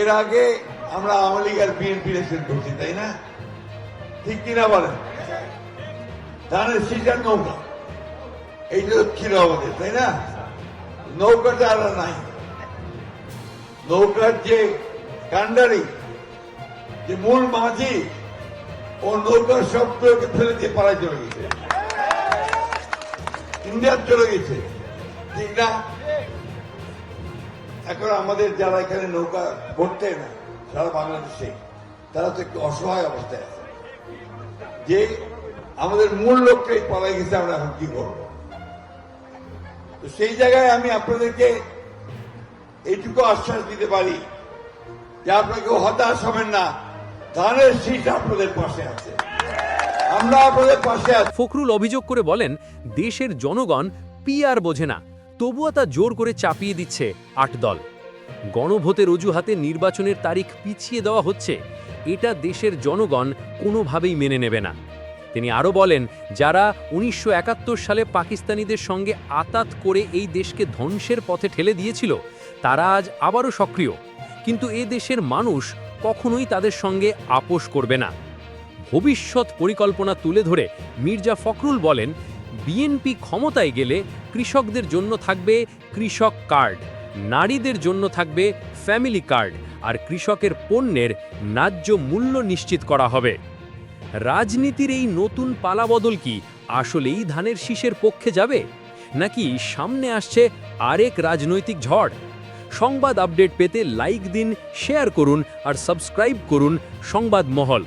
এর আগে আমরা আওয়ামী লীগ আর বিএনপি ইলেকশন করছি, তাই না? ঠিক কিনা বলেন? ধানের সিটার নৌকা। এইটা ছিল আমাদের, তাই না? নৌকাটা আর নাই। নৌকার যে কান্ডারি যে মূল মাঝি, ও নৌকার শব্দকে ফেলে দিয়ে পাড়ায় চলে গেছে। ইন্ডিয়ার চলে গেছে। ঠিক না? এখন আমাদের যারা এখানে নৌকা ভরতে না, সারা বাংলাদেশে, তারা তো একটু অসহায় অবস্থায় আছে। যে আমাদের মূল লক্ষ্যেই পালাই গেছে, আমরা এখন কি করব? তো সেই জায়গায় আমি আপনাদেরকে এইটুকু আশ্বাস দিতে পারি যে আপনাকে হতাশ হবেন না, ধানের শীষ আপনাদের পাশে আছে। আমরা আপনাদের পাশে আছি। ফখরুল অভিযোগ করে বলেন, দেশের জনগণ পিআর বোঝে না। তবুও তা জোর করে চাপিয়ে দিচ্ছে আট দল। গণভোটের অজুহাতে নির্বাচনের তারিখ পিছিয়ে দেওয়া হচ্ছে, এটা দেশের জনগণ কোনোভাবেই মেনে নেবে না। তিনি আরও বলেন, যারা উনিশশো একাত্তর সালে পাকিস্তানিদের সঙ্গে আতাত করে এই দেশকে ধ্বংসের পথে ঠেলে দিয়েছিল, তারা আজ আবারও সক্রিয়। কিন্তু এ দেশের মানুষ কখনোই তাদের সঙ্গে আপোষ করবে না। ভবিষ্যৎ পরিকল্পনা তুলে ধরে মির্জা ফখরুল বলেন বিএনপি ক্ষমতায় গেলে কৃষকদের জন্য থাকবে কৃষক কার্ড, নারীদের জন্য থাকবে ফ্যামিলি কার্ড আর কৃষকের পণ্যের ন্যায্য মূল্য নিশ্চিত করা হবে। রাজনীতির এই নতুন পালাবদল কি আসলেই ধানের শীষের পক্ষে যাবে? নাকি সামনে আসছে আরেক রাজনৈতিক ঝড়? সংবাদ আপডেট পেতে লাইক দিন, শেয়ার করুন আর সাবস্ক্রাইব করুন সংবাদ মহল।